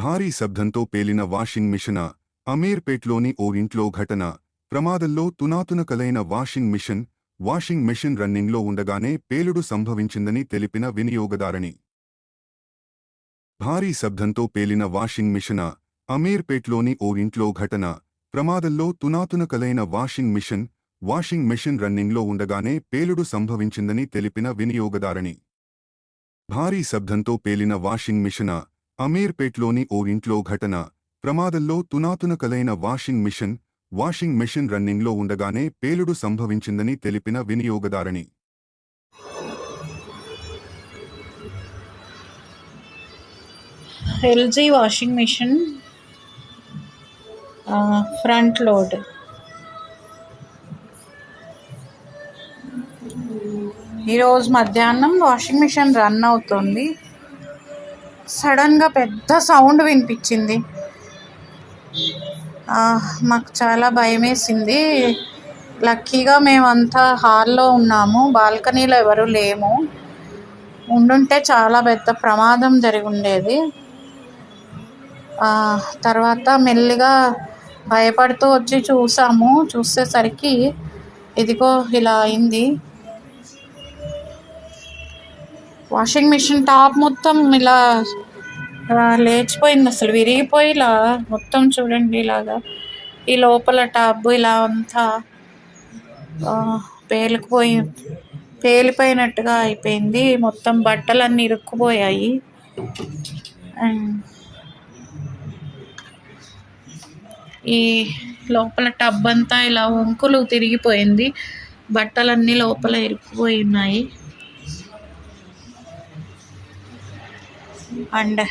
భారీ శబ్దంతో పేలిన washing machine అమీర్పేట్లోని ఓ ఇంట్లో ఘటన. ప్రమాదంలో తునాతునకలైన వాషింగ్ మిషన్ వాషింగ్ మిషన్ రన్నింగ్లో ఉండగానే పేలుడు సంభవించిందని తెలిపిన వినియోగదారణి భారీ శబ్దంతో పేలిన వాషింగ్ మిషన్ అమీర్పేట్లోని ఓ ఇంట్లో ఘటన. ప్రమాదంలో తునాతునకలైన వాషింగ్ మిషన్ వాషింగ్ మిషన్ రన్నింగ్లో ఉండగానే పేలుడు సంభవించిందని తెలిపిన వినియోగదారణి భారీ శబ్దంతో పేలిన వాషింగ్ మిషన్ అమీర్పేట్లోని ఓ ఇంట్లో ఘటన. ప్రమాదంలో తునాతునకలైన వాషింగ్ మిషన్ వాషింగ్ మిషన్ రన్నింగ్లో ఉండగానే పేలుడు సంభవించిందని తెలిపిన వినియోగదారిణి LG washing machine front load. ఈరోజు మధ్యాహ్నం వాషింగ్ మిషన్ రన్ అవుతుంది. సడన్గా పెద్ద సౌండ్ వినిపించింది. మాకు చాలా భయం వేసింది లక్కీగా మేమంతా హాల్లో ఉన్నాము. బాల్కనీలో ఎవరు లేము. ఉండుంటే చాలా పెద్ద ప్రమాదం జరిగి ఉండేది. తర్వాత మెల్లిగా భయపడుతూ వచ్చి చూసాము. చూసేసరికి ఇదిగో ఇలా అయింది. వాషింగ్ మిషన్ టాప్ మొత్తం ఇలా లేచిపోయింది అసలు విరిగిపోయి ఇలా మొత్తం చూడండి ఇలాగా. ఈ లోపల టబ్ ఇలా అంతా పేలిపోయి పేలిపోయినట్టుగా అయిపోయింది. మొత్తం బట్టలన్నీ ఇరుక్కుపోయాయి. అండ్ ఈ లోపల టబ్ అంతా ఇలా వంకులు తిరిగిపోయింది. బట్టలన్నీ లోపల ఇరుక్కుపోయి ఉన్నాయి. అండ్